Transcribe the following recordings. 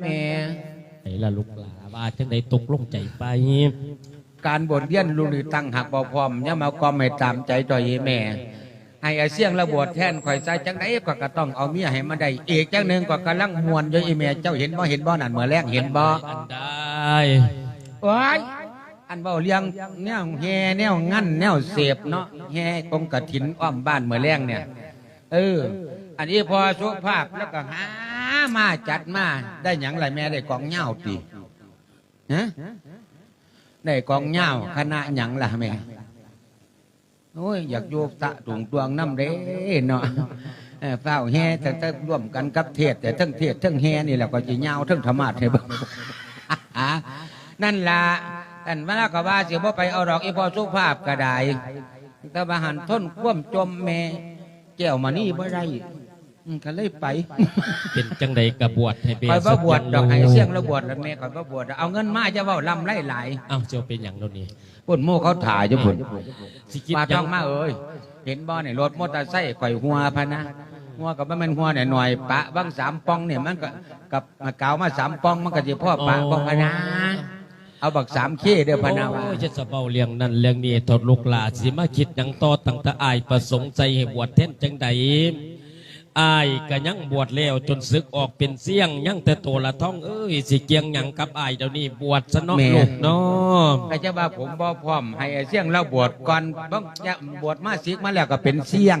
แม่ไหนละลูกหลาว่าจังไดตกลงใจไป การบทเรียนรู้นี่ตั้งหักบ่พร้อมอย่ามาความให้ตามใจต่อยแม่ให้อาเสียงระบวดแทนข่อยใส่จังไดก็ก็ต้องเอาเมียให้มันได้อีกจังหนึงก็กำลังมวนอยู่อีแม่เจ้าเห็นบ่เห็นบ่นั่นเมื่อแรกเห็นบ่อันได้ว้ายอันเว้าเลี้ยงแนวแห่แนวงั้นแนวเสพเนาะแห่กงกฐินอ้อมบ้านเมื่อแรงเนี่ย เออ อันนี้พอสุภาพแล้วก็หา มาจัดมาได้หยังไรแม่ได้กองเหย้าติฮะได้กองเหย้าคณะหยังล่ะแม่โอ้ยอยากโยกตะตุงตวงน้ำเด้เนาะเฝ้าแห่แต่แต่ร่วมกันกับเทศ แต่ทั้งเทศทั้งแห่นี่แหละก็จะเหย้าทั้งธรรมะให้เบิ่งนั่นล่ะอันเวลาก็ว่าสิบ่ไปเอาดอกอีพอสุภาพก็ไดแต่ว่าหันทนคว่ำจมแม่แก้วมานี่บ่ได้ อืมก็เลยไปเป็นจังไดกระบวชให้เบคอยบ่บวชดอกให้สัเสียย่างระบวชแล้วแม่คอยบ่บวชเอาเงินมาจะเว้าลำไรหลายเอ้าเจ้าเป็นอย่างโน่นนี่ปุ่นหมู่เขาถ่ายอยู่พุ่นสิคิดมายัต้องงมาเอ้ยเห็นบ่เนี่ยรถมอเตอร์ไซค์ข่อยหัวพะนะหัวก็บ่แม่นหัวหน่อยๆปะบางสามปองเนี่ยมันก็กับมากาวมาสามปองมันก็สิพ่อปะบ่พะนะเอาบักสามขี้เด้อพะนะว่า โอ้ยจะสะเบาเลี้ยงนั่นเลี้ยงนี่ทดลูกหลาสิมาคิดหยังต่อตั้งแต่อายประสงค์ใจให้บวชแท่นจังใด อายก็ยังบวชแล้วจนศึกออกเป็นเสี่ยงยังแต่ตัวละท่องเอ้ยสิเกียงหยังกับอายเดี๋ยวนี้บวชซะเนาะลูกเนาะก็จะว่าผมบ่พร้อม ให้ไอ้เสี่ยงเราบวชก่อนบ้งจะบวชมาสิกมาแล้วก็เป็นเสี่ยง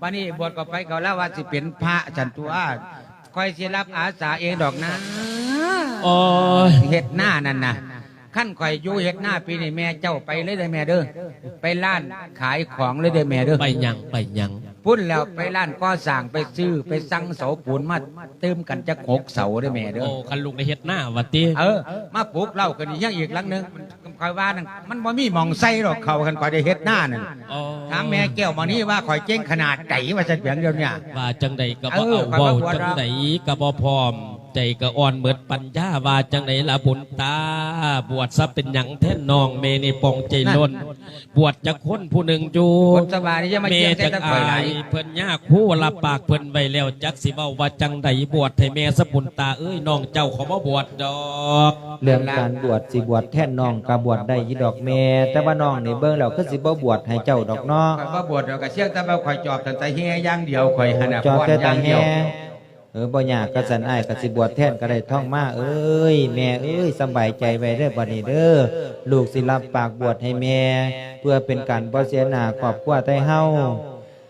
วันนี้บวชก็ไปเขาแล้วว่าสิเป็นพระฉันตัวคอยสิรับอาสาเองดอกนะโอ้ยเฮ็ดหน้านั่นน่ะขั้นข่อยอยู่เฮ็ดหน้าปีนี้แม่เจ้าไปเลยได้อแม่เด้อไปร้านขายของเลยได้อแม่เด้อไปหยังไปหยัง พุ่นแล้วไปร้านก่อสร้างไปซื้อไปสั่งเสาปูนมาเติมกันจะหกเสาได้อแม่เด้อโอ้คันลุงได้เฮ็ดหน้าวัดติเออมาปลูกเหล่ากันอีกอย่างอีกหลังหนึงมันคอยว่านั่นมันบ่มีหมองใส่หรอกเขากันคอยได้เฮ็ดหน้านั่นโอ้ถามแม่แก้วมานี่ว่าคอยเจ๊งขนาดไหนว่าจะเปียงเดียวเนี่ยว่าจังใดก็บ่เอเอาอเว้าข้อยบ่บวชจังใดก็บ่พร้อม ใจก็อ่อนเบิดปัญญาว่าจังใดล่ะบุญตา บวชซะเป็นหยังแท่นน้องเมนี่ปองใจล้น บวชจักคนผู้หนึ่งอยู่คนสบายนี่จะมาเมเจ๊งจัแต่กตะคอยไหลอายเพิ่นยากคู่รับปากเพิ่นไว้แล้วจักสิเว้าว่าจังใดบวชให้แม่สะบุญตาเอ้ยน้องเจ้าเขาบ่บวชดอก เรื่องการบวชสิบวชแท่นน้องกะบวชได้อยี่ดอกแม่แต่ว่าน้องนี่เบิ่งแล้วคือสิบ่บวชให้เจ้าดอกเนาะคอยว่าบวชเราก็เชี่ยงแต่ว่าคอยจอบตั้งแต่เฮียอย่างเดียวคอยหันน่ะจอดแต่อตาย่างเดีแฮยว เออบ่ยากก็สันไอ้ายก็สิบวชแท่นก็ได้ท่องมาเอ้ย แม่เอ้ยสบายใจไว้เด้อบัดนี้เด้อลูกสิรับปากบวชให้แม่ เพื่อเป็นการบ่เสียหน้าครอบกว่าไทเฮา